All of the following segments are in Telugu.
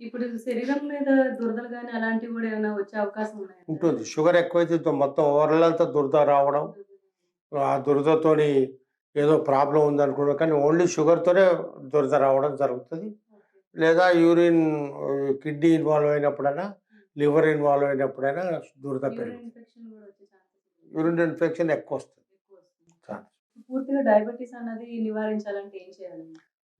ఇప్పుడు శరీరం మీద దురదలు గాని అలాంటివి కూడా ఏమైనా వచ్చే అవకాశం ఉన్నాయా? ఉంటుంది. షుగర్ ఎక్కువైతే మొత్తం ఓరలంతా దురద రావడం ఆ దురదతోని ఏదో ప్రాబ్లం ఉందనుకున్నాం కానీ ఓన్లీ షుగర్తోనే దురద రావడం జరుగుతుంది. లేదా యూరిన్ కిడ్నీ ఇన్వాల్వ్ అయినప్పుడైనా లివర్ ఇన్వాల్వ్ అయినప్పుడైనా దురద పెరుగుతుంది. యూరిన్ ఇన్ఫెక్షన్ ఎక్కువ వస్తుంది. పూర్తిగా డయాబెటీస్ అన్నది నివారించాలంటే ఏం చేయాలి?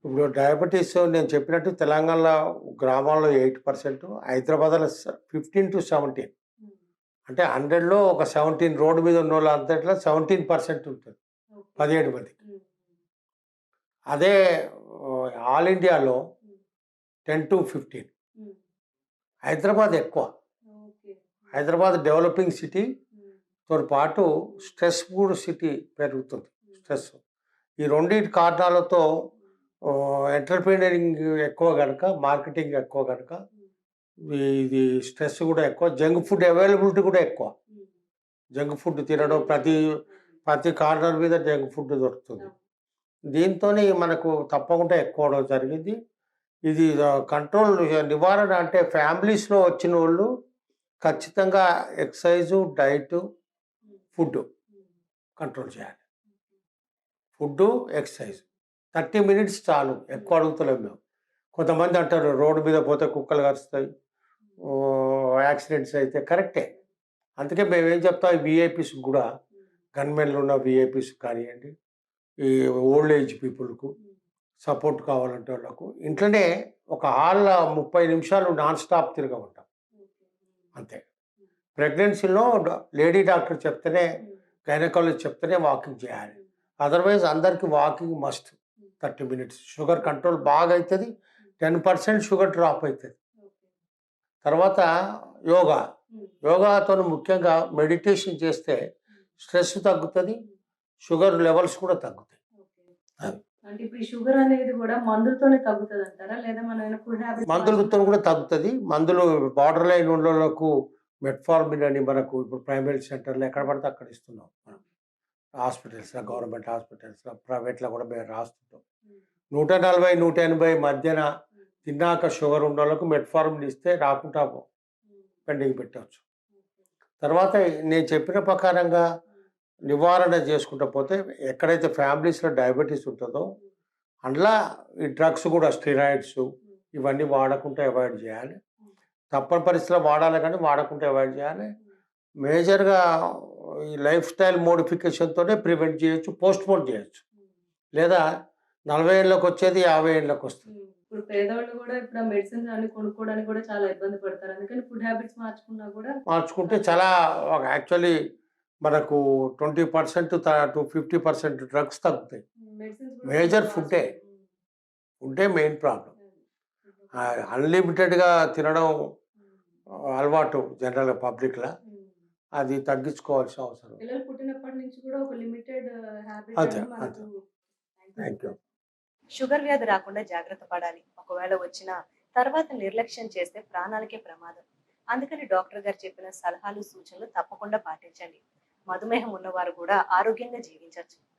ఇప్పుడు డయాబెటీస్ నేను చెప్పినట్టు తెలంగాణలో గ్రామాల్లో ఎయిట్ పర్సెంట్ హైదరాబాద్లో ఫిఫ్టీన్ టు సెవెంటీన్. అంటే హండ్రెడ్లో ఒక సెవెంటీన్ రోడ్డు మీద ఉన్న వాళ్ళు అంతట్లో సెవెంటీన్ పర్సెంట్ ఉంటుంది. పదిహేడు మంది అదే ఆల్ ఇండియాలో టెన్ టు ఫిఫ్టీన్. హైదరాబాద్ ఎక్కువ. హైదరాబాద్ డెవలపింగ్ సిటీతో పాటు స్ట్రెస్ కూడా సిటీ పెరుగుతుంది. స్ట్రెస్. ఈ రెండింటి కారణాలతో ఎంటర్ప్రీనరింగ్ ఎక్కువ కనుక మార్కెటింగ్ ఎక్కువ కనుక ఇది స్ట్రెస్ కూడా ఎక్కువ జంక్ ఫుడ్ అవైలబిలిటీ కూడా ఎక్కువ. జంక్ ఫుడ్ తినడం ప్రతి ప్రతి కార్నర్ మీద జంక్ ఫుడ్ దొరుకుతుంది. దీంతో మనకు తప్పకుండా ఎక్కువ అవడం జరిగింది. ఇది కంట్రోల్ నివారణ అంటే ఫ్యామిలీస్లో వచ్చిన వాళ్ళు ఖచ్చితంగా ఎక్సర్సైజు డైట్ ఫుడ్ కంట్రోల్ చేయాలి. Food exercise. థర్టీ మినిట్స్ చాలు ఎక్కువ అడుగుతలేం మేము. కొంతమంది అంటారు రోడ్డు మీద పోతే కుక్కలు కరుస్తాయి యాక్సిడెంట్స్ అయితే కరెక్టే. అందుకే మేము ఏం చెప్తాం విఐపీస్ కూడా గన్మెన్లు ఉన్న విఐపీస్ కానివ్వండి ఈ ఓల్డ్ ఏజ్ పీపుల్కు సపోర్ట్ కావాలంటే వాళ్ళకు. ఇంట్లోనే ఒక హాల్ ముప్పై నిమిషాలు నాన్ స్టాప్ తిరగమంటాం అంతే. ప్రెగ్నెన్సీలో లేడీ డాక్టర్ చెప్తేనే గైనకాలజీ చెప్తేనే వాకింగ్ చేయాలి. అదర్వైజ్ అందరికి walking must. Thirty minutes. Sugar control బాగా అవుతుంది టెన్ పర్సెంట్ షుగర్ డ్రాప్ అవుతుంది తర్వాత యోగా. యోగాతో ముఖ్యంగా మెడిటేషన్ చేస్తే స్ట్రెస్ తగ్గుతుంది షుగర్ లెవెల్స్ కూడా తగ్గుతాయి. అది. అంటే ఇప్పుడు ఈ షుగర్ అనేది కూడా మందులతోనే తగ్గుతుంది అంటారా లేదా మనం ఫుడ్ హ్యాబిట్ మందులతో కూడా తగ్గుతుంది. మందులు బార్డర్ లైన్ ఉన్నోళ్ళకు మెట్ఫార్మిన్ అని మనకు ఇప్పుడు ప్రైమరీ సెంటర్లో ఎక్కడ పడితే అక్కడ ఇస్తున్నాం మనం. హాస్పిటల్స్లో గవర్నమెంట్ హాస్పిటల్స్లో ప్రైవేట్లో కూడా మేము రాస్తుంటాం. నూట నలభై నూట ఎనభై మధ్యన తిన్నాక షుగర్ ఉన్న వాళ్ళకు మెట్ఫార్మిన్ ఇస్తే రాకుండా పెండింగ్ పెట్టవచ్చు తర్వాత నేను చెప్పిన ప్రకారంగా నివారణ చేసుకుంటూ పోతే ఎక్కడైతే ఫ్యామిలీస్లో డయాబెటీస్ ఉంటుందో అందులో ఈ డ్రగ్స్ కూడా స్టిరాయిడ్స్ ఇవన్నీ వాడకుండా అవాయిడ్ చేయాలి. తప్పని పరిస్థితిలో వాడాలి కానీ వాడకుండా అవాయిడ్ చేయాలి. మేజర్గా ఈ లైఫ్ స్టైల్ మోడిఫికేషన్తోనే ప్రివెంట్ చేయొచ్చు పోస్ట్ పోన్ చేయొచ్చు. లేదా నలభై ఏళ్ళకి వచ్చేది యాభై ఏళ్ళకి వస్తుంది. ఇప్పుడు పేదవాళ్ళు కూడా ఇప్పుడు మెడిసిన్స్ అన్ని కొనుక్కోవడానికి కూడా చాలా ఇబ్బంది పడతారు. అందుకని ఫుడ్ హ్యాబిట్స్ మార్చుకున్నా కూడా మార్చుకుంటే చాలా యాక్చువల్లీ మనకు twenty percent to fifty percent drugs తగ్గుతాయి. food ఏ. ఫుడ్డే. మెయిన్ ప్రాబ్లం అన్లిమిటెడ్గా తినడం అలవాటు జనరల్గా పబ్లిక్లో. అది తగ్గించుకోవాల్సిన అవసరం. పిల్లలు పుట్టినప్పటి నుంచి కూడా ఒక లిమిటెడ్ హ్యాబిట్ అదే, మనకు థ్యాంక్ యూ షుగర్ వ్యాధి రాకుండా జాగ్రత్త పడాలి. ఒకవేళ వచ్చినా తర్వాత నిర్లక్ష్యం చేస్తే ప్రాణాలకే ప్రమాదం. అందుకని డాక్టర్ గారు చెప్పిన సలహాలు సూచనలు తప్పకుండా పాటించండి. మధుమేహం ఉన్నవారు కూడా ఆరోగ్యంగా జీవించవచ్చు